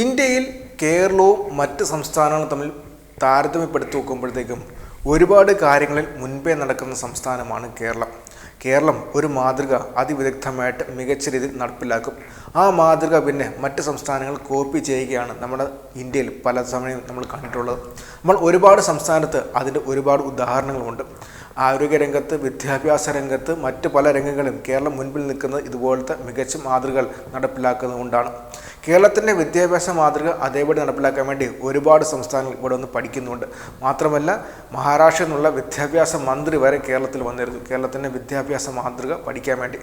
ഇന്ത്യയിൽ കേരളവും മറ്റ് സംസ്ഥാനങ്ങളും തമ്മിൽ താരതമ്യപ്പെടുത്തി നോക്കുമ്പോഴത്തേക്കും ഒരുപാട് കാര്യങ്ങളിൽ മുൻപേ നടക്കുന്ന സംസ്ഥാനമാണ് കേരളം. കേരളം ഒരു മാതൃക അതിവിദഗ്ധമായിട്ട് മികച്ച രീതിയിൽ നടപ്പിലാക്കും. ആ മാതൃക പിന്നെ മറ്റ് സംസ്ഥാനങ്ങൾ കോപ്പി ചെയ്യുകയാണ് നമ്മുടെ ഇന്ത്യയിൽ പല സമയം നമ്മൾ കണ്ടിട്ടുള്ളത്. നമ്മൾ ഒരുപാട് സംസ്ഥാനത്ത് അതിന്റെ ഒരുപാട് ഉദാഹരണങ്ങളുമുണ്ട് ആരോഗ്യരംഗത്ത് വിദ്യാഭ്യാസ രംഗത്ത് മറ്റ് പല രംഗങ്ങളും കേരളം മുൻപിൽ നിൽക്കുന്നത് ഇതുപോലത്തെ മികച്ച മാതൃകകൾ നടപ്പിലാക്കുന്നതുകൊണ്ടാണ്. കേരളത്തിന്റെ വിദ്യാഭ്യാസ മാതൃക അതേപടി നടപ്പിലാക്കാൻ വേണ്ടി ഒരുപാട് സംസ്ഥാനങ്ങൾ ഇവിടെ വന്ന് പഠിക്കുന്നുണ്ട്. മാത്രമല്ല മഹാരാഷ്ട്രയിൽ നിന്നുള്ള വിദ്യാഭ്യാസ മന്ത്രി വരെ കേരളത്തിൽ വന്നിരുന്നു. കേരളത്തിന്റെ വിദ്യാഭ്യാസ മാതൃക പഠിക്കാൻ വേണ്ടി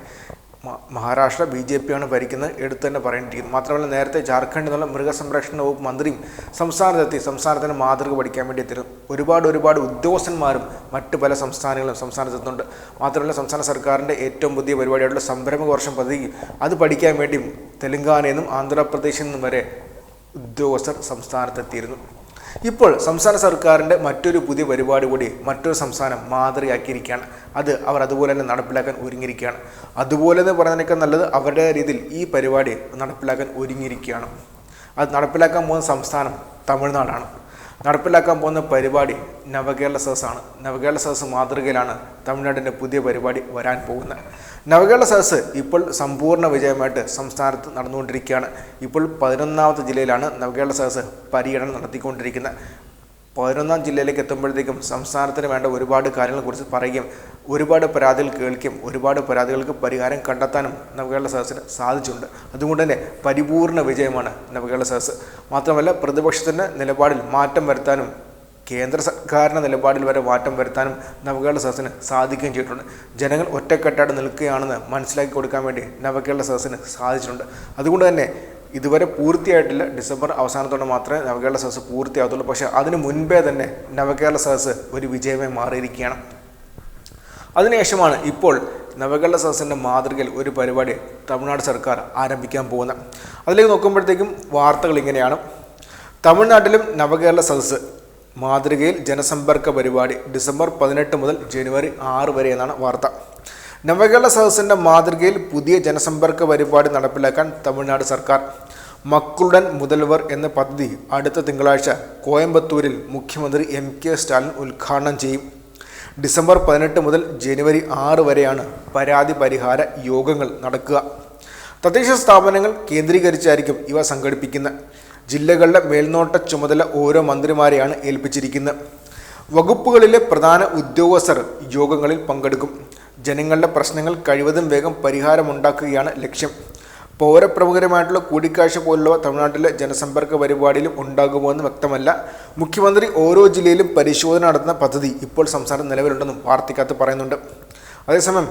മഹാരാഷ്ട്ര ബി ജെ പിയാണ് ഭരിക്കുന്നത് എടുത്തു തന്നെ പറയേണ്ടിയിരിക്കുന്നു. മാത്രമല്ല നേരത്തെ ജാർഖണ്ഡിൽ നിന്നുള്ള മൃഗസംരക്ഷണ വകുപ്പ് മന്ത്രിയും സംസ്ഥാനത്തെത്തി സംസ്ഥാനത്തിന്റെ മാതൃക പഠിക്കാൻ വേണ്ടി എത്തിയിരുന്നു. ഒരുപാട് ഒരുപാട് ഉദ്യോഗസ്ഥന്മാരും മറ്റു പല സംസ്ഥാനങ്ങളും സംസ്ഥാനത്തെത്തുന്നുണ്ട് മാത്രമല്ല സംസ്ഥാന സർക്കാരിന്റെ ഏറ്റവും പുതിയ പരിപാടിയായിട്ടുള്ള സംരംഭ വർഷം പദ്ധതി അത് പഠിക്കാൻ വേണ്ടിയും തെലങ്കാനയിൽ നിന്നും ആന്ധ്രാപ്രദേശിൽ നിന്നും വരെ ഉദ്യോഗസ്ഥർ സംസ്ഥാനത്തെത്തിയിരുന്നു. ഇപ്പോൾ സംസ്ഥാന സർക്കാരിന്റെ മറ്റൊരു പുതിയ പരിപാടി കൂടി മറ്റൊരു സംസ്ഥാനം മാതൃകയാക്കിയിരിക്കുകയാണ് അത് അവർ അതുപോലെ തന്നെ നടപ്പിലാക്കാൻ ഒരുങ്ങിയിരിക്കുകയാണ്. അതുപോലെ എന്ന് പറയുന്നതിനൊക്കെ നല്ലത് അവരുടെ രീതിയിൽ ഈ പരിപാടി നടപ്പിലാക്കാൻ ഒരുങ്ങിയിരിക്കുകയാണ്. അത് നടപ്പിലാക്കാൻ പോകുന്ന സംസ്ഥാനം തമിഴ്നാടാണ്. നടപ്പിലാക്കാൻ പോകുന്ന പരിപാടി നവകേരള സദസ്സാണ്. നവകേരള സദസ്സ് മാതൃകയിലാണ് തമിഴ്നാടിന്റെ പുതിയ പരിപാടി വരാൻ പോകുന്നത്. നവകേരള സദസ്സ് ഇപ്പോൾ സമ്പൂർണ വിജയമായിട്ട് സംസ്ഥാനത്ത് നടന്നുകൊണ്ടിരിക്കുകയാണ്. ഇപ്പോൾ പതിനൊന്നാമത്തെ ജില്ലയിലാണ് നവകേരള സദസ്സ് പര്യടനം നടത്തിക്കൊണ്ടിരിക്കുന്നത്. പതിനൊന്നാം ജില്ലയിലേക്ക് എത്തുമ്പോഴത്തേക്കും സംസ്ഥാനത്തിന് വേണ്ട ഒരുപാട് കാര്യങ്ങളെക്കുറിച്ച് പറയുകയും ഒരുപാട് പരാതികൾ കേൾക്കുകയും ഒരുപാട് പരാതികൾക്ക് പരിഹാരം കണ്ടെത്താനും നവകേരള സദസ്സിന് സാധിച്ചിട്ടുണ്ട്. അതുകൊണ്ട് തന്നെ പരിപൂർണ വിജയമാണ് നവകേരള സദസ്സ്. മാത്രമല്ല പ്രതിപക്ഷത്തിന്റെ നിലപാടിൽ മാറ്റം വരുത്താനും കേന്ദ്ര സർക്കാരിന്റെ നിലപാടിൽ വരെ മാറ്റം വരുത്താനും നവകേരള സദസ്സിന് സാധിക്കുകയും ചെയ്തിട്ടുണ്ട്. ജനങ്ങൾ ഒറ്റക്കെട്ടായിട്ട് നിൽക്കുകയാണെന്ന് മനസ്സിലാക്കി കൊടുക്കാൻ വേണ്ടി നവകേരള സദസ്സിന് സാധിച്ചിട്ടുണ്ട്. അതുകൊണ്ട് തന്നെ ഇതുവരെ പൂർത്തിയായിട്ടില്ല. ഡിസംബർ അവസാനത്തോടെ മാത്രമേ നവകേരള സദസ്സ് പൂർത്തിയാകത്തുള്ളൂ പക്ഷേ അതിന് മുൻപേ തന്നെ നവകേരള സദസ്സ് ഒരു വിജയമായി മാറിയിരിക്കുകയാണ്. അതിനുശേഷമാണ് ഇപ്പോൾ നവകേരള സദസ്സിന്റെ മാതൃകയിൽ ഒരു പരിപാടി തമിഴ്നാട് സർക്കാർ ആരംഭിക്കാൻ പോകുന്നത്. അതിലേക്ക് നോക്കുമ്പോഴത്തേക്കും വാർത്തകൾ ഇങ്ങനെയാണ്. തമിഴ്നാട്ടിലും നവകേരള സദസ്സ് മാതൃകയിൽ ജനസമ്പർക്ക പരിപാടി ഡിസംബർ പതിനെട്ട് മുതൽ ജനുവരി ആറ് വരെ എന്നാണ് വാർത്ത. നവകേരള സദസ്സിന്റെ മാതൃകയിൽ പുതിയ ജനസമ്പർക്ക പരിപാടി നടപ്പിലാക്കാൻ തമിഴ്നാട് സർക്കാർ മക്കളുടൻ മുതൽവർ എന്ന പദ്ധതി അടുത്ത തിങ്കളാഴ്ച കോയമ്പത്തൂരിൽ മുഖ്യമന്ത്രി എം കെ സ്റ്റാലിൻ ഉദ്ഘാടനം ചെയ്യും. ഡിസംബർ പതിനെട്ട് മുതൽ ജനുവരി ആറ് വരെയാണ് പരാതി പരിഹാര യോഗങ്ങൾ നടക്കുക. തദ്ദേശ സ്ഥാപനങ്ങൾ കേന്ദ്രീകരിച്ചായിരിക്കും ഇവ സംഘടിപ്പിക്കുന്നത് ജില്ലകളുടെ മേൽനോട്ട ചുമതല ഓരോ മന്ത്രിമാരെയാണ് ഏൽപ്പിച്ചിരിക്കുന്നത്. വകുപ്പുകളിലെ പ്രധാന ഉദ്യോഗസ്ഥർ യോഗങ്ങളിൽ പങ്കെടുക്കും. ജനങ്ങളുടെ പ്രശ്നങ്ങൾ കഴിവതും വേഗം പരിഹാരമുണ്ടാക്കുകയാണ് ലക്ഷ്യം. പൗരപ്രമുഖരുമായിട്ടുള്ള കൂടിക്കാഴ്ച പോലുള്ളവ തമിഴ്നാട്ടിലെ ജനസമ്പർക്ക പരിപാടിയിലും ഉണ്ടാകുമോ എന്ന് വ്യക്തമല്ല. മുഖ്യമന്ത്രി ഓരോ ജില്ലയിലും പരിശോധന നടത്തുന്ന പദ്ധതി ഇപ്പോൾ സംസ്ഥാനം നിലവിലുണ്ടെന്നും വാർത്തക്കകത്ത് പറയുന്നുണ്ട്. അതേസമയം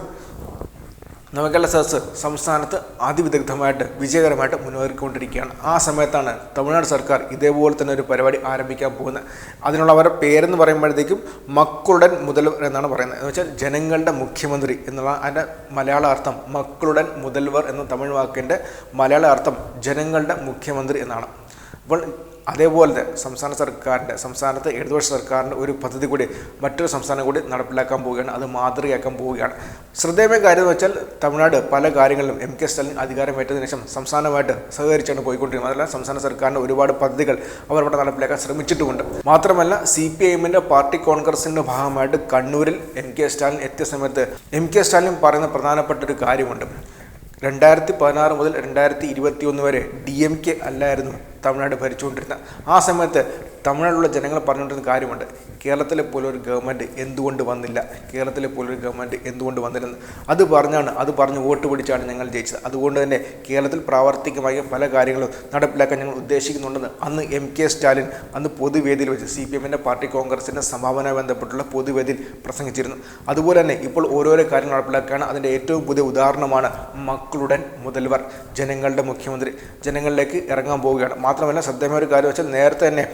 നവകേരള സദസ് സംസ്ഥാനത്ത് അതിവിദഗ്ധമായിട്ട് വിജയകരമായിട്ട് മുന്നേറിക്കൊണ്ടിരിക്കുകയാണ്. ആ സമയത്താണ് തമിഴ്നാട് സർക്കാർ ഇതേപോലെ തന്നെ ഒരു പരിപാടി ആരംഭിക്കാൻ പോകുന്നത്. അതിനുള്ള അവരുടെ പേരെന്ന് പറയുമ്പോഴത്തേക്കും മക്കളുടൻ മുതൽവർ എന്നാണ് പറയുന്നത്. എന്ന് വെച്ചാൽ ജനങ്ങളുടെ മുഖ്യമന്ത്രി എന്നുള്ള അതിന്റെ മലയാള അർത്ഥം മക്കളുടൻ മുതൽവർ എന്ന തമിഴ് വാക്കിന്റെ മലയാള അർത്ഥം ജനങ്ങളുടെ മുഖ്യമന്ത്രി എന്നാണ്. അപ്പോൾ അതേപോലെ തന്നെ സംസ്ഥാന സർക്കാരിന്റെ സംസ്ഥാനത്ത് ഇടതുപക്ഷ സർക്കാരിന്റെ ഒരു പദ്ധതി കൂടി മറ്റൊരു സംസ്ഥാനം കൂടി നടപ്പിലാക്കാൻ പോവുകയാണ്. അത് മാതൃകയാക്കാൻ പോവുകയാണ്. ശ്രദ്ധേയമായ കാര്യം എന്ന് വെച്ചാൽ തമിഴ്നാട് പല കാര്യങ്ങളിലും എം കെ സ്റ്റാലിൻ അധികാരമേറ്റതിനു ശേഷം സംസ്ഥാനമായിട്ട് സഹകരിച്ചാണ് പോയിക്കൊണ്ടിരിക്കുന്നത് അതല്ല സംസ്ഥാന സർക്കാരിന്റെ ഒരുപാട് പദ്ധതികൾ അവർ ഇവിടെ നടപ്പിലാക്കാൻ ശ്രമിച്ചിട്ടുമുണ്ട്. മാത്രമല്ല സി പി ഐ എമ്മിന്റെ പാർട്ടി കോൺഗ്രസിന്റെ ഭാഗമായിട്ട് കണ്ണൂരിൽ എം കെ സ്റ്റാലിൻ എത്തിയ സമയത്ത് എം കെ സ്റ്റാലിൻ പറയുന്ന പ്രധാനപ്പെട്ട ഒരു കാര്യമുണ്ട്. രണ്ടായിരത്തി പതിനാറ് മുതൽ രണ്ടായിരത്തി ഇരുപത്തി ഒന്ന് വരെ ഡി എം കെ അല്ലായിരുന്നു തമിഴ്നാട് ഭരിച്ചുകൊണ്ടിരുന്ന ആ സമയത്ത് തമിഴ്നാട്ടിലുള്ള ജനങ്ങൾ പറഞ്ഞുകൊണ്ടിരുന്ന കാര്യമുണ്ട്. കേരളത്തിലെ പോലൊരു ഗവൺമെന്റ് എന്തുകൊണ്ട് വന്നില്ല? കേരളത്തിലെ പോലൊരു ഗവൺമെന്റ് എന്തുകൊണ്ട് വന്നില്ലെന്ന്. അത് പറഞ്ഞാണ് അത് പറഞ്ഞ് വോട്ട് പിടിച്ചാണ് ഞങ്ങൾ ജയിച്ചത്. അതുകൊണ്ട് തന്നെ കേരളത്തിൽ പ്രാവർത്തികമായ പല കാര്യങ്ങളും നടപ്പിലാക്കാൻ ഞങ്ങൾ ഉദ്ദേശിക്കുന്നുണ്ടെന്ന് അന്ന് എം കെ സ്റ്റാലിൻ അന്ന് പൊതുവേദിയിൽ വെച്ച് സി പി എമ്മിന്റെ പാർട്ടി കോൺഗ്രസിന്റെ സംഭാവന ബന്ധപ്പെട്ടുള്ള പൊതുവേദിയിൽ പ്രസംഗിച്ചിരുന്നു. അതുപോലെ തന്നെ ഇപ്പോൾ ഓരോരോ കാര്യങ്ങൾ നടപ്പിലാക്കുകയാണ്. അതിന്റെ ഏറ്റവും പുതിയ ഉദാഹരണമാണ് മക്കളുടൻ മുതൽവർ ജനങ്ങളുടെ മുഖ്യമന്ത്രി. ജനങ്ങളിലേക്ക് ഇറങ്ങാൻ പോവുകയാണ്. മാത്രമല്ല ശ്രദ്ധേയമായ ഒരു കാര്യം വെച്ചാൽ നേരത്തെ തന്നെ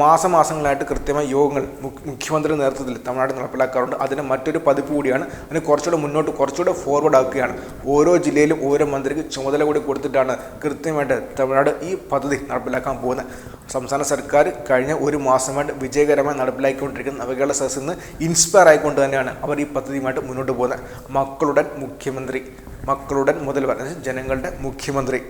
മാസമാസങ്ങളായിട്ട് കൃത്യമായ യോഗങ്ങൾ മുഖ്യമന്ത്രി നേതൃത്വത്തിൽ തമിഴ്നാട് നടപ്പിലാക്കാറുണ്ട്. അതിന് മറ്റൊരു പതിപ്പ് കൂടിയാണ്. അതിന് കുറച്ചുകൂടെ മുന്നോട്ട് കുറച്ചുകൂടെ ഫോർവേഡ് ആക്കുകയാണ്. ഓരോ ജില്ലയിലും ഓരോ മന്ത്രിക്ക് ചുമതല കൂടി കൊടുത്തിട്ടാണ് കൃത്യമായിട്ട് തമിഴ്നാട് ഈ പദ്ധതി നടപ്പിലാക്കാൻ പോകുന്നത്. സംസ്ഥാന സർക്കാർ കഴിഞ്ഞ ഒരു മാസമായിട്ട് വിജയകരമായി നടപ്പിലാക്കിക്കൊണ്ടിരിക്കുന്ന നവകേരള സദസ്സിൽ നിന്ന് ഇൻസ്പയർ ആയിക്കൊണ്ട് തന്നെയാണ് അവർ ഈ പദ്ധതിയുമായിട്ട് മുന്നോട്ട് പോകുന്നത്. മക്കളുടെ മുഖ്യമന്ത്രി മക്കളുടെ മുതൽ പറഞ്ഞാൽ ജനങ്ങളുടെ മുഖ്യമന്ത്രി.